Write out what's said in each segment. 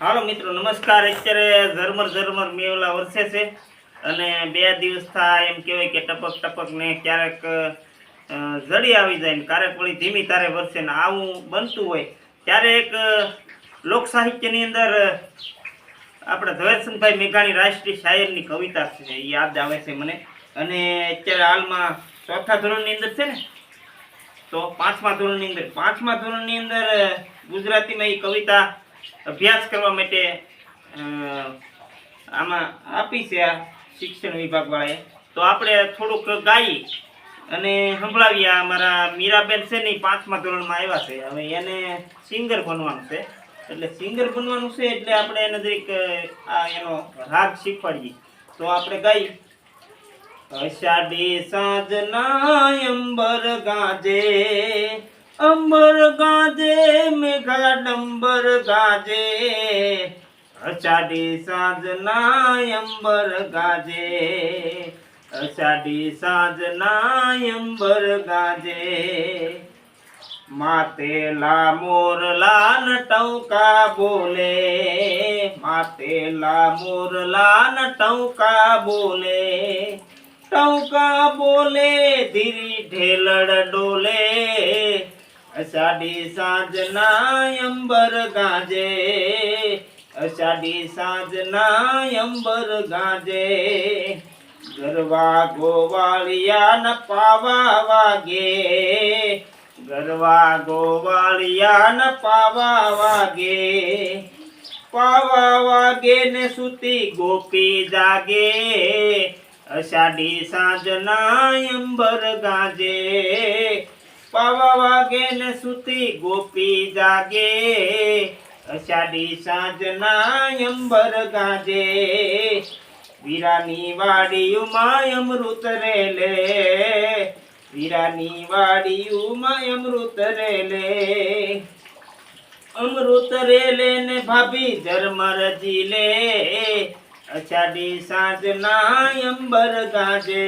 હાલો મિત્રો, નમસ્કાર. અત્યારે ઝરમર ઝરમર મેવલા વરસે છે અને બે દિવસ થાય એમ કહેવાય કે ટપક ટપક ને ક્યારેક ઝડી આવી જાય ને ક્યારેક વળી ધીમી તારે વરસે ને આવું બનતું હોય. ત્યારે એક લોક સાહિત્યની અંદર આપણે ઝવેરચંદભાઈ મેઘાણી રાષ્ટ્રીય શાયરની કવિતા છે, એ યાદ આવે છે મને. અને અત્યારે હાલમાં ચોથા ધોરણની અંદર છે ને, તો પાંચમા ધોરણની અંદર, પાંચમા ધોરણની અંદર ગુજરાતીમાં એ કવિતા અભ્યાસ કરવા માટે આમાં આપી છે આ શિક્ષણ વિભાગવાળાએ તો આપણે થોડુંક ગાઈ અને સંભળાવીએ અમારા મીરાબેન છે ને પાંચમા ધોરણમાં આવ્યા છે. હવે એને સિંગર બનવાનું છે. એટલે સિંગર બનવાનું છે એટલે આપણે એને જરીક આ એનો રાગ શીખવાડીએ. તો આપણે ગાઈ. અષાઢી સાંજના અંબર ગાજે. અંબર ગાજે મેઘા ડંબર ગાજે અષાઢી સાંજના અંબર ગાજે અષાઢી સાંજના અંબર ગાજે માતેલા મોરલા ન ટૌકા બોલે માતેલા મોરલા ન ટૌકા બોલે ટૌકા બોલે ધીરી ઢેલડ ડોલે અષાઢી સાંજના અંબર ગાજે, અષાઢી સાંજના અંબર ગાજે. ગરવા ગોવાળિયા ન પાવા વાગે, ગરવા ગોવાળિયા ન પાવા વાગે. પાવા વાગે ને સુતી ગોપી જાગે, અષાઢી સાંજના અંબર ગાજે. પાવા વાગે ને સુતી ગોપી જાગે. અષાઢી સાંજના અંબર ગાજે. વીરાની વાડીયુમાં અમૃત રેલે. વીરાની વાડીયુમાં અમૃત રેલે. અમૃત રેલે ને ભાભી ઝરમર જીલે અષાઢી સાંજના અંબર ગાજે.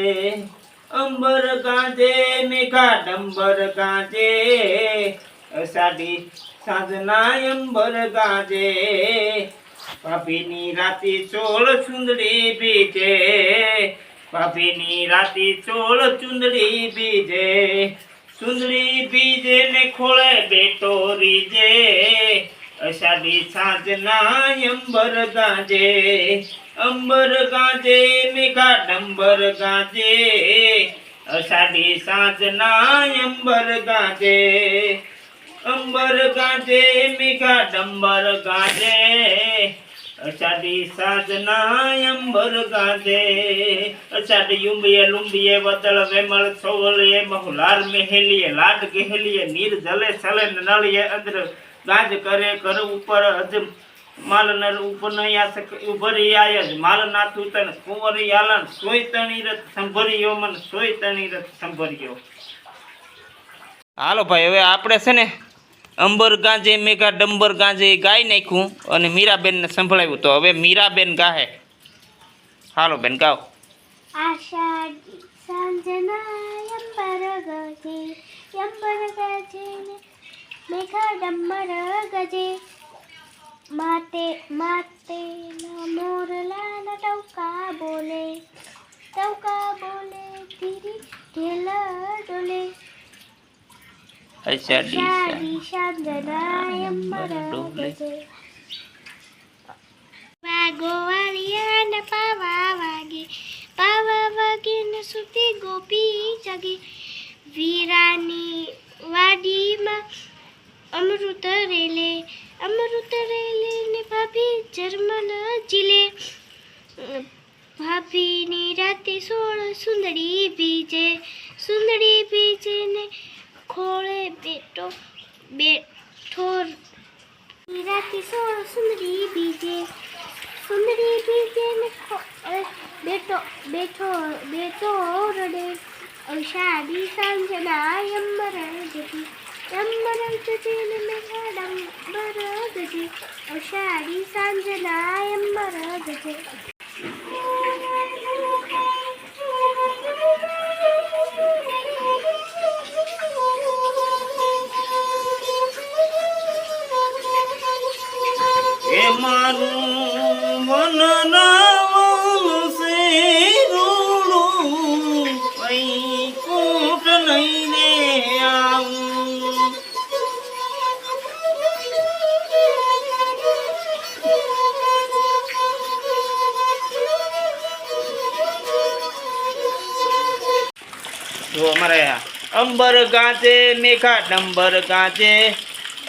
અંબર ગાજે મેઘા ડંબર ગાજે અષાઢી સાંજના અંબર ગાજે ભાભીની રાતે ચોળ ચુંદડી બીજે ભાભીની રાતે ચોળ ચુંદડી બીજે સુંદરી બીજે ને ખોળે બેટો રીજે, અષાઢી સાંજના અંબર ગાજે અંબર ગાજે, મેઘા ડંબર ગાજે, અષાઢી સાંજના અંબર ગાજે. અંબર ગાજે, મેઘા ડંબર ગાજે, અષાઢી સાંજના અંબર ગાજે. અષાઢી યુંબીએ લુંબીએ, વતળ વેમળ છોવલીએ મહુલાર મેહેલીએ, લાડ કહેલીએ નીર જલે સલે નળીએ અંਦਰ ગાજ કરે કર ઉપર અજમ માલ ઉપર આ સક ઉભરી આય જ. માલ તન કુંવરી આલન સોય તણી રથ સંભર્યો મન સોય તણી રથ સંભર્યો. હાલો ભાઈ, હવે આપણે છે ને અંબર ગાંજે મેઘા ડંબર ગાંજે ગાઈ નાખ્યું અને મીરાબેનને સંભળાવ્યું. તો હવે મીરાબેન ગાહે. હાલો બેન, ગાઓ. આષાઢી માતે માતે ના મોરલા ના ટૌકા બોલે ટૌકા બોલે ધીરી ઢેલ ડોલે. સાંજના યંબર ગજે વાગો વાળિયા પાવા વાગે પાવા વાગે ને સુતી ગોપી જાગે. વીરાની વાડીમાં અમૃત રેલે જર્મન જીલે ભાભીની રાતે સોળ સુંદરી બીજે સુંદરી બીજે ને ખોળે બેટો બેઠો રાતે સોળ સુંદરી બીજે સુંદરી બીજે ને ખો- અ, બેટો બેઠો બેટો રડે અષાઢી સાંજના યમર જતી યમર જતી ને મેઘા ડંબર ગજે અષાઢી સાંજના જો અમારે અંબર ગાજે, મેઘા ડંબર ગાજે,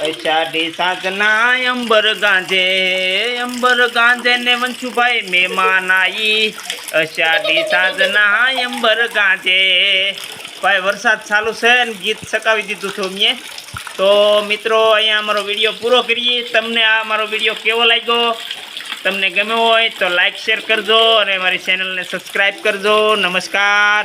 અષાઢી સાંજના અંબર ગાંધે અંબર ગાંધે ને વંશુભાઈ મહેમાન આવી અષાઢી સાંજના અંબર ગાંધે ભાઈ, વરસાદ ચાલુ છે ને ગીત સકાવી દીધું છું મેં તો મિત્રો, અહીંયા અમારો વીડિયો પૂરો કરીએ. તમને આ મારો વીડિયો કેવો લાગ્યો? તમને ગમ્યો હોય તો લાઇક શેર કરજો અને મારી ચેનલને સબસ્ક્રાઈબ કરજો. નમસ્કાર.